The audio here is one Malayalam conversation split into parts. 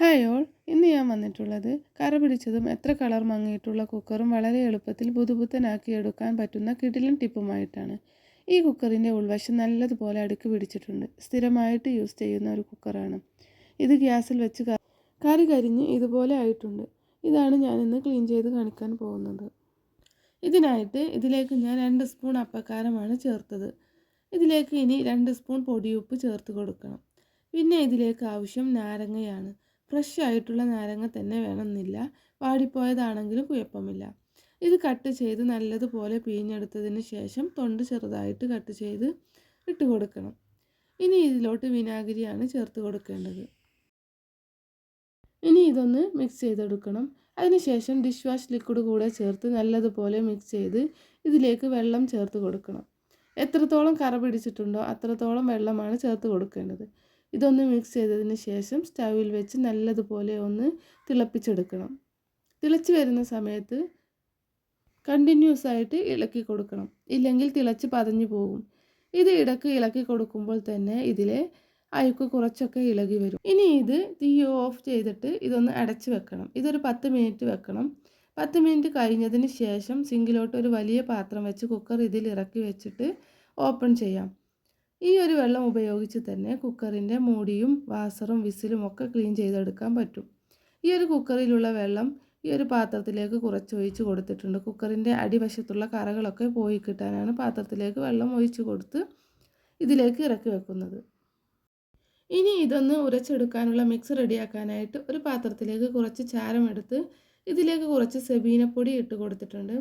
ഹായ് ഓൾ ഇന്ന് ഞാൻ വന്നിട്ടുള്ളത് കറ പിടിച്ചതും എത്ര കളർ മങ്ങിയിട്ടുള്ള കുക്കറും വളരെ എളുപ്പത്തിൽ പുതുപുത്തനാക്കി എടുക്കാൻ പറ്റുന്ന കിടിലൻ ടിപ്പുമായിട്ടാണ്. ഈ കുക്കറിന്റെ ഉൾവശം നല്ലതുപോലെ അടുക്കി പിടിച്ചിട്ടുണ്ട്. സ്ഥിരമായിട്ട് യൂസ് ചെയ്യുന്ന ഒരു കുക്കറാണ്. ഇത് ഗ്യാസിൽ വെച്ച് കറി കരിഞ്ഞ് ഇതുപോലെ ആയിട്ടുണ്ട്. ഇതാണ് ഞാൻ ഇന്ന് ക്ലീൻ ചെയ്ത് കാണിക്കാൻ പോകുന്നത്. ഇതിനായിട്ട് ഇതിലേക്ക് ഞാൻ രണ്ട് സ്പൂൺ അപ്പക്കാരമാണ് ചേർത്തത്. ഇതിലേക്ക് ഇനി രണ്ട് സ്പൂൺ പൊടിയുപ്പ് ചേർത്ത് കൊടുക്കണം. പിന്നെ ഇതിലേക്ക് ആവശ്യം നാരങ്ങയാണ്. ഫ്രഷ് ആയിട്ടുള്ള നാരങ്ങ തന്നെ വേണമെന്നില്ല. വാടിപ്പോയതാണെങ്കിലും കുഴപ്പമില്ല. ഇത് കട്ട് ചെയ്ത് നല്ലതുപോലെ പിഴിഞ്ഞെടുത്തതിന് ശേഷം തൊണ്ട് ചെറുതായിട്ട് കട്ട് ചെയ്ത് ഇട്ട് കൊടുക്കണം. ഇനി ഇതിലോട്ട് വിനാഗിരിയാണ് ചേർത്ത് കൊടുക്കേണ്ടത്. ഇനി ഇതൊന്ന് മിക്സ് ചെയ്തെടുക്കണം. അതിനുശേഷം ഡിഷ് വാഷ് ലിക്വിഡ് കൂടെ ചേർത്ത് നല്ലതുപോലെ മിക്സ് ചെയ്ത് ഇതിലേക്ക് വെള്ളം ചേർത്ത് കൊടുക്കണം. എത്രത്തോളം കറ പിടിച്ചിട്ടുണ്ടോ അത്രത്തോളം വെള്ളമാണ് ചേർത്ത് കൊടുക്കേണ്ടത്. ഇതൊന്ന് മിക്സ് ചെയ്തതിന് ശേഷം സ്റ്റൗവിൽ വെച്ച് നല്ലതുപോലെ ഒന്ന് തിളപ്പിച്ചെടുക്കണം. തിളച്ച് വരുന്ന സമയത്ത് കണ്ടിന്യൂസ് ആയിട്ട് ഇളക്കി കൊടുക്കണം. ഇല്ലെങ്കിൽ തിളച്ച് പതഞ്ഞു പോകും. ഇത് ഇടയ്ക്ക് ഇളക്കി കൊടുക്കുമ്പോൾ തന്നെ ഇതിലെ അഴുക്ക് കുറച്ചൊക്കെ ഇളകി വരും. ഇനി ഇത് തീ ഓഫ് ചെയ്തിട്ട് ഇതൊന്ന് അടച്ച് വെക്കണം. ഇതൊരു പത്ത് മിനിറ്റ് വെക്കണം. പത്ത് മിനിറ്റ് കഴിഞ്ഞതിന് ശേഷം സിങ്കിലോട്ട് ഒരു വലിയ പാത്രം വെച്ച് കുക്കർ ഇതിൽ ഇറക്കി വെച്ചിട്ട് ഓപ്പൺ ചെയ്യാം. ഈ ഒരു വെള്ളം ഉപയോഗിച്ച് തന്നെ കുക്കറിന്റെ മൂടിയും വാസറും വിസിലും ഒക്കെ ക്ലീൻ ചെയ്തെടുക്കാൻ പറ്റും. ഈ ഒരു കുക്കറിലുള്ള വെള്ളം ഈ ഒരു പാത്രത്തിലേക്ക് കുറച്ച് ഒഴിച്ച് കൊടുത്തിട്ടുണ്ട്. കുക്കറിന്റെ അടിവശത്തുള്ള കറകളൊക്കെ പോയി കിട്ടാനാണ് പാത്രത്തിലേക്ക് വെള്ളം ഒഴിച്ച് കൊടുത്ത് ഇതിലേക്ക് ഇറക്കി വെക്കുന്നത്. ഇനി ഇതൊന്ന് ഉരച്ചെടുക്കാനുള്ള മിക്സ് റെഡിയാക്കാനായിട്ട് ഒരു പാത്രത്തിലേക്ക് കുറച്ച് ചാരം എടുത്ത് ഇതിലേക്ക് കുറച്ച് സെബീനപ്പൊടി ഇട്ട് കൊടുത്തിട്ടുണ്ട്.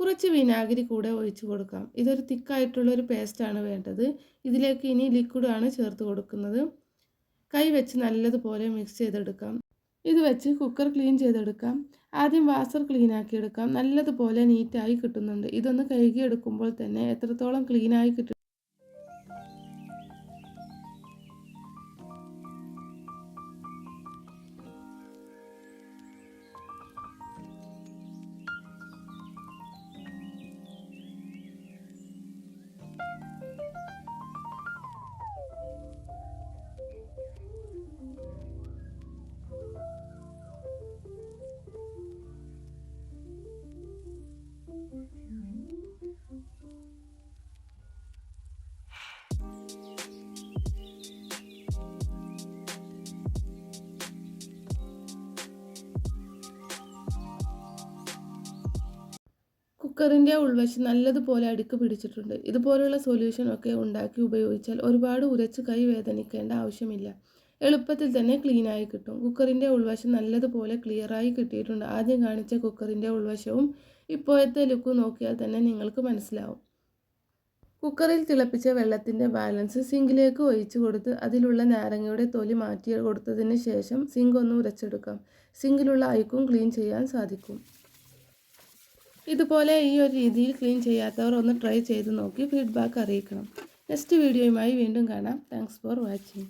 കുറച്ച് വിനാഗിരി കൂടെ ഒഴിച്ച് കൊടുക്കാം. ഇതൊരു തിക്കായിട്ടുള്ള ഒരു പേസ്റ്റാണ് വേണ്ടത്. ഇതിലേക്ക് ഇനി ലിക്വിഡാണ് ചേർത്ത് കൊടുക്കുന്നത്. കൈ വെച്ച് നല്ലതുപോലെ മിക്സ് ചെയ്തെടുക്കാം. ഇത് വെച്ച് കുക്കർ ക്ലീൻ ചെയ്തെടുക്കാം. ആദ്യം വാസർ ക്ലീൻ ആക്കി എടുക്കാം നല്ലതുപോലെ നീറ്റായി കിട്ടുന്നുണ്ട്. ഇതൊന്ന് കഴുകിയെടുക്കുമ്പോൾ തന്നെ എത്രത്തോളം ക്ലീനായി കിട്ടും കുക്കറിന്റെ ഉൾവശം നല്ലതുപോലെ അടുക്ക് പിടിച്ചിട്ടുണ്ട്. ഇതുപോലുള്ള സൊല്യൂഷൻ ഒക്കെ ഉണ്ടാക്കി ഉപയോഗിച്ചാൽ ഒരുപാട് ഉരച്ച് കൈ വേദനിക്കേണ്ട ആവശ്യമില്ല. എളുപ്പത്തിൽ തന്നെ ക്ലീനായി കിട്ടും. കുക്കറിന്റെ ഉൾവശം നല്ലതുപോലെ ക്ലിയറായി കിട്ടിയിട്ടുണ്ട്. ആദ്യം കാണിച്ച കുക്കറിന്റെ ഉൾവശവും ഇപ്പോഴത്തെ ലുക്ക് നോക്കിയാൽ തന്നെ നിങ്ങൾക്ക് മനസ്സിലാവും. കുക്കറിൽ തിളപ്പിച്ച വെള്ളത്തിന്റെ ബാലൻസ് സിങ്കിലേക്ക് ഒഴിച്ചു കൊടുത്ത് അതിലുള്ള നാരങ്ങയുടെ തൊലി മാറ്റി കൊടുത്തതിന് ശേഷം സിങ്ക് ഒന്ന് ഉരച്ചെടുക്കാം. സിങ്കിലുള്ള ഐക്കും ക്ലീൻ ചെയ്യാൻ സാധിക്കും. ഇതുപോലെ ഈ ഒരു രീതിയിൽ ക്ലീൻ ചെയ്യാത്തവർ ഒന്ന് ട്രൈ ചെയ്ത് നോക്കി ഫീഡ്ബാക്ക് അറിയിക്കണം. നെക്സ്റ്റ് വീഡിയോയുമായി വീണ്ടും കാണാം. Thanks for watching